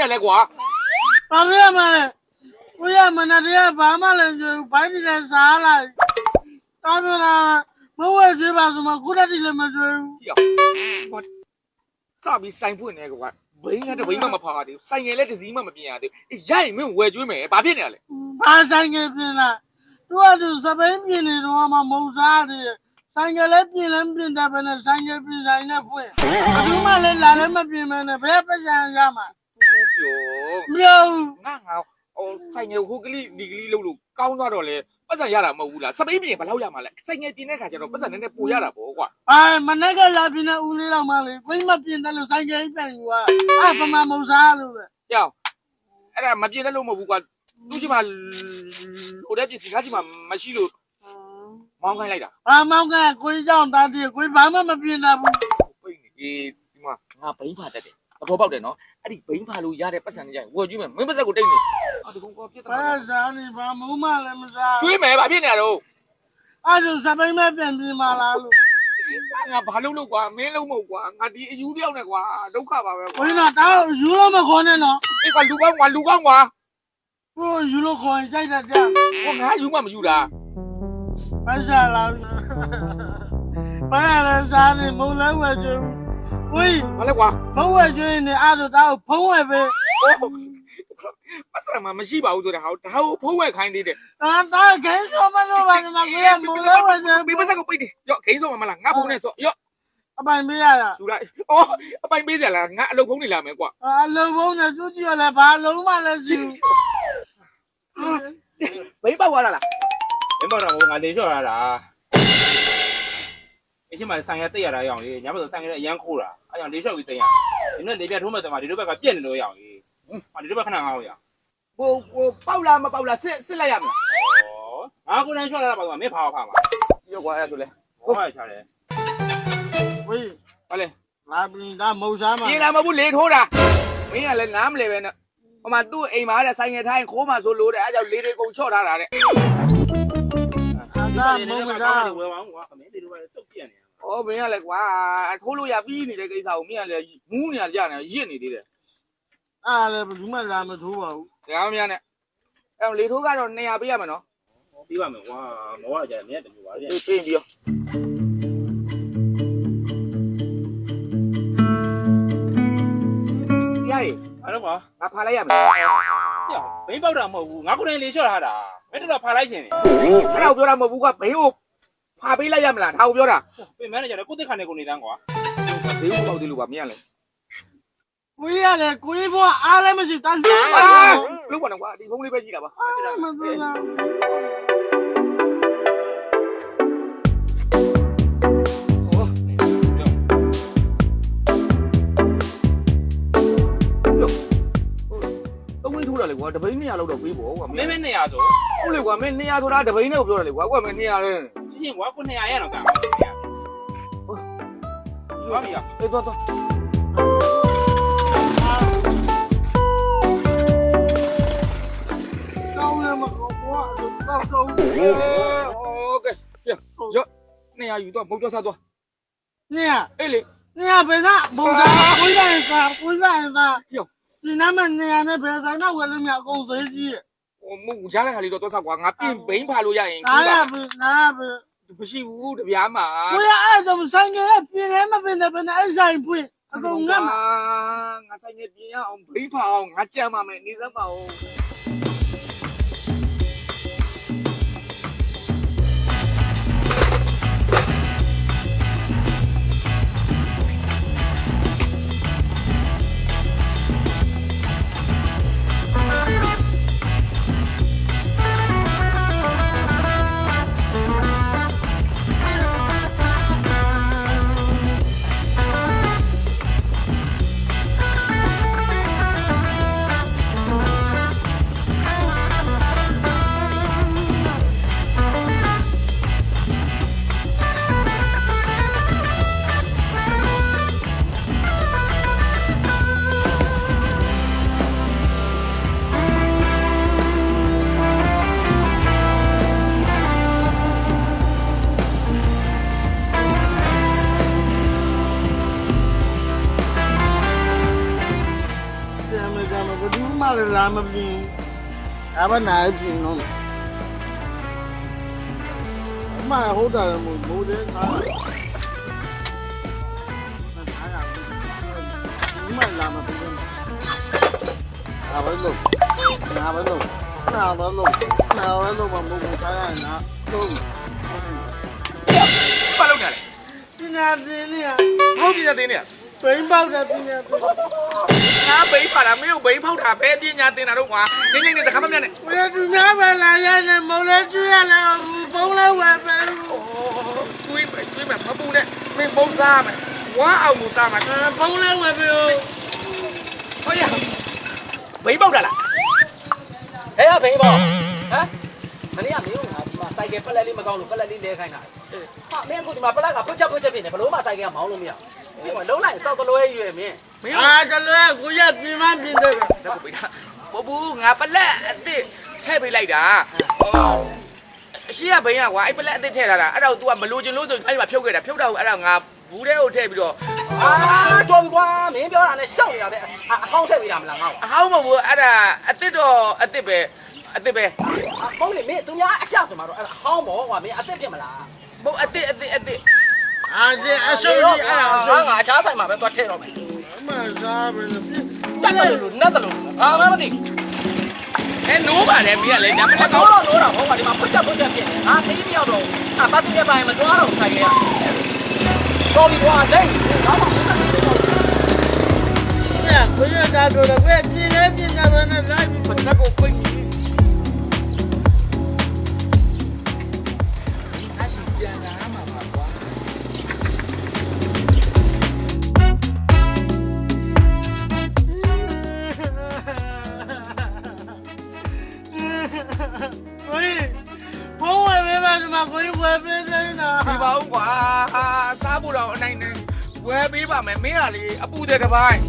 ဘာဖြစ်နေရလဲကွာဘာဖြစ်ရမလဲကိုရမနတရဘာမှလည်းမကြွဘူးဘိုင်းကြီးလည်းစားလိုက်တာမလားမဝဲကျွေးပါဆိုမှခုတည်းတည်းလည်းမကြွဘူးစပြီးစိုင်ဖွင့်နေကွာဘိန်းကတဘိန်းမှမဖာသေးဘူးစိုင်ငယ်လည်းတစ်စည်းမှမပြင်ရသေးဘူးအေးရရင်မင်းဝယ်ကျွေးမယ်ဘာဖြစ်နေရလဲဘာဆိုင်ငယ်ပြင်လာသူကသူစပိန်ပြင်နေတော့မှမုံစားတယ်ဆိုင်ငယ်လည်းပြင်လည်းပြင်တယ်ပဲနဲ့ဆိုင်ငယ်ပြင်ဆိုင်နဲ့ဖွင့်ဘူးမှလည်းလာလည်းမပြင်မနဲ့ဘယ်ပတ်စံရမှာ ပြောမပြောဘူးငါငါဟိုစိုင်ငယ်ဟိုကလေးဒီကလေးလို့လို့ကောင်းသွားတော့လေပတ်စံရတာမဟုတ်ဘူးလားစပိန်ပြင်ဘယ်လောက်ရမှာလဲစိုင်ငယ်ပြင်တဲ့ခါကျတော့ပတ်စံနည်းနည်းပိုရတာပေါ့ကွာအဲမနေ့ကလာပြင်တဲ့ဦးလေးတော့မှလေကိုင်းမပြင်တယ်လို့ဆိုင်ငယ်ပြန်ယူอ่ะအဲပမာမုံစားလို့ပဲကြောက်အဲ့ဒါမပြင်တဲ့လို့မဟုတ်ဘူးကွာသူ့ချင်မှာဟိုတဲ့ပစ္စည်းကားချင်မှာမရှိလို့မောင်းခိုင်းလိုက်တာဘာမောင်ကကိုင်းကြောင့်တားတယ်ကိုင်းဘာမှမပြင်တတ်ဘူးပိတ်နေဒီမှာငါဘိန်းဖာတတ်တယ်အပေါ်ပေါက်တယ်နော် အဲ့ဒီဘိန်းဖာလို့ရတဲ့ပတ်စံတွေကြရင်ဝယ်ကျွေးမယ်မင်းပတ်စံကိုတိတ်နေအာဒီကောင်ကပြစ်တာဘာစားနေဘာမုံမလည်းမစားကျွေးမယ်ဘာဖြစ်နေရတော့အဲဒါစပိန်မပြန်ပြင်มาလားလို့ငါဘာလုပ်လို့ကွာမင်းလုံးမဟုတ်ကွာငါဒီအယူတယောက်နဲ့ကွာဒုက္ခပါပဲကွာကိုင်းတော့တားယူလို့မခေါ်နဲ့နော်အေးကွာလူကောင်းကွာလူကောင်းကွာကိုယူလို့ခေါ်ရင်ကြိုက်တယ်ကြာဟိုငါယူမှမယူတာဘာစားလားဘာလဲစားနေမုံလဲဝဲကျူကို င်းဘာလဲကွာမဝဲကျင်းနေအဲ့ဒါတားဖုံးဝဲပဲပတ်စံမှာမရှိပါဘူးဆိုတဲ့ဟာဒါကိုဖုံးဝဲခိုင်းသေးတယ်တားတားခိုင်းဆိုမလို့ပါနဲ့ကိုင်းမုံလဲဝဲကျူမင်းပတ်စံကိုပိတ်တယ်ရော့ခိန်းဆုံးမလားငါဖုံးနဲ့ဆော့ရော့အပိုင်ပေးရတာယူလိုက်အော်အပိုင်ပေးစရာလားငါအလုပ်ဖုံးနေလာမယ်ကွာအလုံးဘုံနဲ့သူကြည့်ရလဲဘာလုံးမှလည်းစီဘိန်းပေါက်သွားလားမင်းပေါ့တော့ငါလေလျှော့ရတာ အချင်းမဆိုင်ရတိတ်ရတာရောင်ကြီးညမဆိုဆိုင်ရအရန်ခိုးတာအဲကြောင့်လေလျှော့ပြီးတိတ်ရဒီနေ့လေပြထိုးမဲ့တမဒီလိုဘက်ကပြက်နေလို့ရောင်ကြီးဟာဒီလိုဘက်ခဏငါ့ကိုရဟိုဟိုပေါက်လားမပေါက်လားစစ်စစ်လိုက်ရမလားဩငါကိုယ်တိုင်လျှော့ရတာပါကွာမင်းဖာဖာမှာရော့ကွာအဲ့ဒါဆိုလဲဟောရချတယ်ဝေးဘာလဲလာပြင်ဒါမုံစားမှာပြေးလာမဟုတ်ဘူးလေထိုးတာမင်းကလည်းနားမလဲပဲနဲ့ဟိုမှာသူ့အိမ်မှာတဲ့ဆိုင်ငယ်ထိုင်းခိုးမှဆိုလို့တဲ့အဲကြောင့်လေတွေကုန်ချော့ထားတာတဲ့ဒါမုံစားဝယ်ပါဦးကွာမင်းဒီလိုပဲစုပ် ပြက်နေ။အော်မင်းကလည်းကွာထိုးလို့ရပြီးနေတဲ့ကိစ္စကိုမင်းကလည်းမူးနေရကြနေရစ်နေသေးတယ်အားလည်းဘူးမှလာမထိုးပါဘူး။ဒါမှမရနဲ့။အဲလေထိုးကတော့200ပေးရမယ်နော်ပြီးပါမယ်ကွာမောရကြတယ်မင်းတကူပါလေ။ပေးပြီးရော။ရည်အဲ့တော့ကွာငါဖာလိုက်ရမယ်ဘိန်းပေါက်တာမဟုတ်ဘူးငါကိုယ်တိုင်လေလျှော့ထားတာမင်းတော့ဖာလိုက်ရှင်နေ။အဲ့တော့ပြောတာမဟုတ်ဘူးကဘေးကို ဖာပေးလိုက်ရမလား။ဒါကိုပြောတာပြင်မန်နေဂျာလည်းကိုသိခါနေကိုနေတန်းကွာ။ဘေးကိုပေါက်သေးလို့ပါမင်းကလည်းကိုရလေကိုရဘွားအားလည်းမရှိတာလုံး။ပါအာလုံးပါတော့ကွာဒီဖုန်းလေးပဲရှိတာပါအားလည်းမသိဘူး။သုံးဝင်းထိုးတာလေကွာတပိန်း200လောက်တော့ပေးဖို့ကွာမမင်းင်းမင်းနေရဆိုဟုတ်လေကွာမင်း200ဆိုတာတပိန်းနဲ့ကိုပြောတာလေကွာကွာမင်း200လဲ ချင်းချင်းကွာကို200ရတော့ကံပါဟုတ်ပါပြီ အေးတော့တော့ ကောင်းလည်းမကောင်းဘွားတော့ကောင်း โอเคရောနေရယူတော့မုတ်တော့စားတော့ နေ အေးလေ နေဘယ်ကမုံစားကိုရကကိုရက ယော ဒီနာမနေရနဲ့ဘယ်ဆိုင်တော့ဝယ်လို့မရအကုန်သေးကြီး ဟိုမုတ်ကြားတဲ့ခါလေးတော့တော့စားကွာငါပြင်ဘိန်းဖာလို့ရရင် နားရပြီနားပြီ မရှိဘူးတပြားမှာကိုရအဲ့ဒါဆိုင်ကပြင်လဲမပြင်တယ်ဘယ်နဲ့အဲ့ဆိုင်ဖွင့်အကုန်ငတ်မှာငါဆိုင်နေပြင်ရအောင်ဘိန်းဖာအောင်ငါကြမ်းပါမယ်နေစမ်းပါအောင် လည်းလာမပြင်အဘနိုင်ပြင်တော့အမဟုတ်တယ်မို့မိုးတဲ့ခါအမလာမပြင်အဘလို့နာဘလို့နာဘလို့နာဘလို့မမိုးထားရနာတော့ဘာလုပ်နေလဲပညာသင်နေရဟုတ်ပြီတဲ့နေရ ဘိန်းပေါက်တဲ့ပညာသင်ငါဘိန်းပါလားမင်းတို့ဘိန်းဖောက်တာဘယ်ပညာသင်တာတော့ကွာငင်းငင်းနဲ့တခါမှမမြတ်နဲ့ဝယ်သူများပဲလာရတယ်မုံလဲကျွေးရလဲဘုံလဲဝယ်ပဲအိုးကျွေးမယ်ကျွေးမယ်မပူနဲ့မင်းဘုံစားမယ်ဝါအောင်မူစားမှာဘုံလဲဝယ်ပဲဟုတ်ရဘိန်းပေါက်တာလားဟဲ့ရဘိန်းပေါ့ဟမ်မနေ့ကမင်းတို့ကဒီမှာစိုက်ကယ်ပလက်လေးမကောင်းလို့ပလက်လေးလဲခိုင်းတာဟာမင်းအခုဒီမှာပလက်ကဖွက်ချက်ဖွက်ချက်ဖြစ်နေဘလို့မှစိုက်ကယ်ကမောင်းလို့မရဘူး ဒီမှာလုံးလိုက်စောက်တလွဲရွယ်မင်းမင်းတို့အာတလွဲကိုရပြင်မပြင်တယ်စက်ကိုပိတ်တာဘဘူးငါပလက်အစ်စ်ထည့်ပေးလိုက်တာဟောအရှိရဘိန်းကကွာအဲ့ပလက်အစ်စ်ထည့်ထားတာအဲ့တော့ तू ကမလိုချင်လို့ဆိုအဲ့မှာဖြုတ်ခဲ့တာဖြုတ်တော့အဲ့ဒါငါဘူးတဲ့ကိုထည့်ပြီးတော့အာတော်ပြီကွာမင်းပြောတာနဲ့ရှောက်နေတာပဲအဟောင်းထည့်ပေးတာမလားငါ့အဟောင်းမဟုတ်ဘူးအဲ့ဒါအစ်စ်တော့အစ်စ်ပဲအစ်စ်ပဲကိုမဟုတ်လေမင်းသူများအကြဆိုမှာတော့အဲ့ဒါအဟောင်းပေါ့ကွာမင်းအသက်ဖြစ်မလားဘုတ်အစ်စ်အစ်စ်အစ်စ် အာဒီအဆိုးကြီးအဲ့ဒါအဆိုးငါအခြားဆိုင်မှာပဲသွားထည့်တော့မယ်အမစားပဲတက်တယ်လို့နတ်တယ်လို့ငါမှမသိအဲနိုးပါနဲ့မင်းကလည်းညမဘူးလက်ကောတော့င်းတော့တော့ဟောကွာဒီမှာဖွက်ချက်ဖွက်ချက်ဖြစ်နေငါသိမရောက်တော့အာပတ်စင်ရဲ့ပိုင်းမတွားတော့ဆိုင်ကလေးတော်ပြီကွာဒိတ်တော့မှပြကိုရတာတော့လည်းပြင်လဲပြင်တယ်ပဲနဲ့လိုက်ပြီးပစက်ကိုပိတ် မယ်မင်းကလေအပူတဲ့တစ်ပိုင်း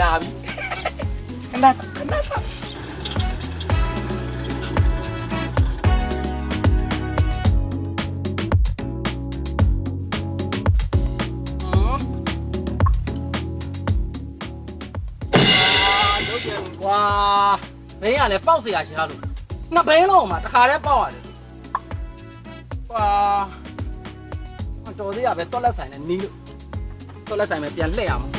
လာပြီ ခဏခဏစား လုပ်တယ်ကွာဘင်းကလည်းပေါက်เสียရှာလို့နှစ်ဘင်းလုံးမှာတခါတည်းပေါက်ရတယ် ကွာတော်သေးရပဲတော့လက်ဆိုင်နဲ့နီးလို့တော့လက်ဆိုင်ပဲပြန်လှည့်ရမှာ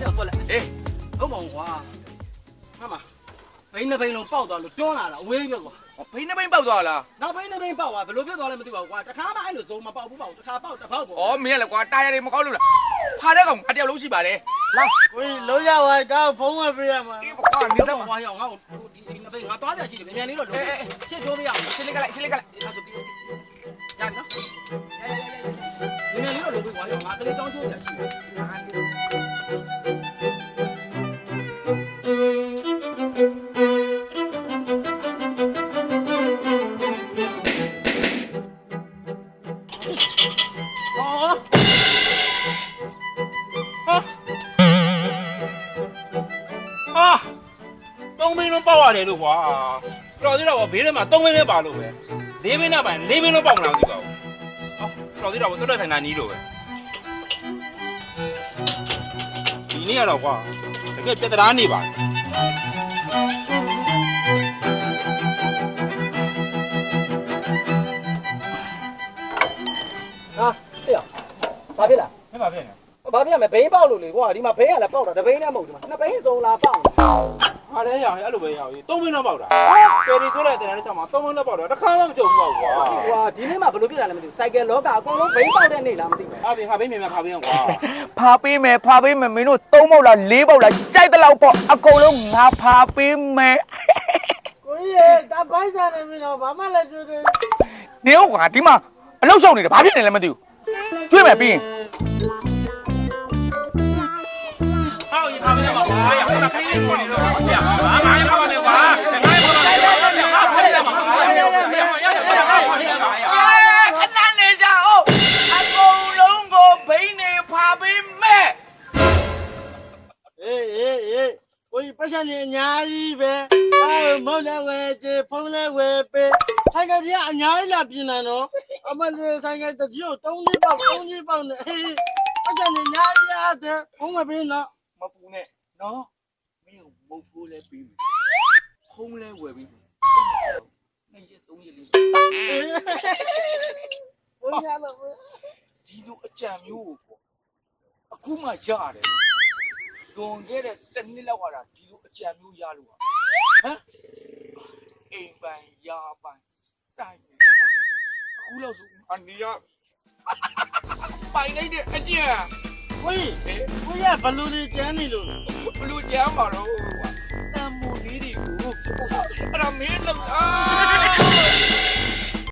တော့တော့လက်အေးဟုတ်ပါဘူးကွာမမဘင်းနှစ်ဘင်းလုံးပေါက်သွားလို့တွန်းလာတာအဝေးပဲကွာဘိန်းနှမိန်ပေါက်သွားလားနောက်ဘင်းနှစ်ဘင်းပေါက်သွားဘယ်လိုဖြစ်သွားလဲမသိပါဘူးကွာတခါမှအဲ့လိုဇုံမပေါက်ဘူးပေါ့တခါပေါက်တစ်ပေါက်ပေါ့ဩမင်းကလည်းကွာတာယာတွေမကောက်လို့လားဖားတဲ့ကောင်အတယောက်လုံးရှိပါလေကိုကြီးလုံးရဝိုက်တော့ဘုံဝယ်ပေးရမှာအေးကွာနေဒီတော့တော့ကွာရောငါ့ကို ဒီနှစ်ဘင်းငါသွားကြရှိတယ်မြန်မြန်လေးတော့လုံးရှစ်ထိုးပြရအောင်ရှင်းလိုက်လိုက်ရှင်းလိုက်လိုက်အဲ့ဒါဆိုပြီးတော့ရပြီနော်ရရရရရမြန်မြန်လေးတော့လုံးပြီးကွာရောငါကလေးတောင်းချိုးကြရှိတယ် တယ်လို့ကွာတော်သေးတော့ဘေးထဲမှာသုံးမင်းလည်းပါလို့ပဲလေးမင်းနဲ့ပိုင်လေးမင်းလုံးပေါက်မလားမသိပါဘူးဟောတော်သေးတော့တော်တော်ထိုင်တာနီးလို့ပဲဒီနေ့ကတော့ကွာတကယ်ပြက်တရားနေပါဟာအေးဘာဖြစ်လားမင်းပါပြက်နေဘာဖြစ်မလဲဘိန်းပေါက်လို့လေကွာဒီမှာဘိန်းကလည်းပေါက်တာတဘိန်းနဲ့မဟုတ်ဒီမှာနှစ်ဘိန်းစုံလာပေါက် ဟာလည်းရအောင်အဲ့လိုပဲရအောင်သုံးမင်းလုံးပေါက်တာပယ်ဒီဆိုတဲ့တဲ့တဲ့ချက်မှာသုံးမင်းလုံးပေါက်တာတစ်ခါမှမကြုံဘူးကွာကွာဒီနေ့မှဘယ်လိုဖြစ်တာလဲမသိဘူးစိုက်ကယ်လောကအကုန်လုံးဘိန်းပေါက်တဲ့နေ့လားမသိဘူးဟာဘင်းဟာဘင်းမြန်မြန်ခါဘင်းကွာဖားပေးမယ်ဖားပေးမယ်မင်းတို့သုံးပေါက်လားလေးပေါက်လားကြိုက်တဲ့လောက်ပေါ့အကုန်လုံးငါဖားပေးမယ်ကိုကြီးတပိုက်စားနေပြီတော့ဘာမှလည်းတွေ့သေးနေဟုတ်ကွာဒီမှာအလောက်ရှောက်နေတယ်ဘာဖြစ်နေလဲမသိဘူးကျွေးမယ်ပြီးရင်ဟာဒီ ခဏနေကြအောင်အကုန်လုံးကိုဘိနေဖာပေးမဲ့အေးအေးအေးကိုကြီးပတ်စံနေအများကြီးပဲအဲမောက်လည်းဝယ်ချေဖုန်းလည်းဝယ်ပေးဆိုင်ကကြီးကအများကြီးလာပြင်လာနော်အမလေးဆိုင်ကတကြီးကို၃လေးပေါက်၃လေးပေါက်နဲ့အေးပတ်စံနေအများကြီးရတဲ့ဘုံမပင်းတော့ မပူနဲ့နော်မင်းကိုမုတ်ဖိုးလဲပြီးပြီခုံးလဲဝယ်ပြီးပြီနှစ်ရက်သုံးရက်လေးစဘုံရတော့ဒီလိုအကြံမျိုးကိုပေါ့အခုမှရတယ်လွန်ခဲ့တဲ့တစ်နှစ်လောက်ကတာဒီလိုအကြံမျိုးရလို့ပါဟမ်အိမ်ပိုင်ရာပိုင်တိုင်းနေအခုလောက်ဆိုအနေရပိုင်လိုက်တဲ့အကြံ ဝေးဟဲ့ဝေးရဘလူတွေကျန်းနေလို့ဘလူကြမ်းပါတော့ကွာတန်မိုလေးတွေကိုအဲ့ဒါမင်းလောက်အာ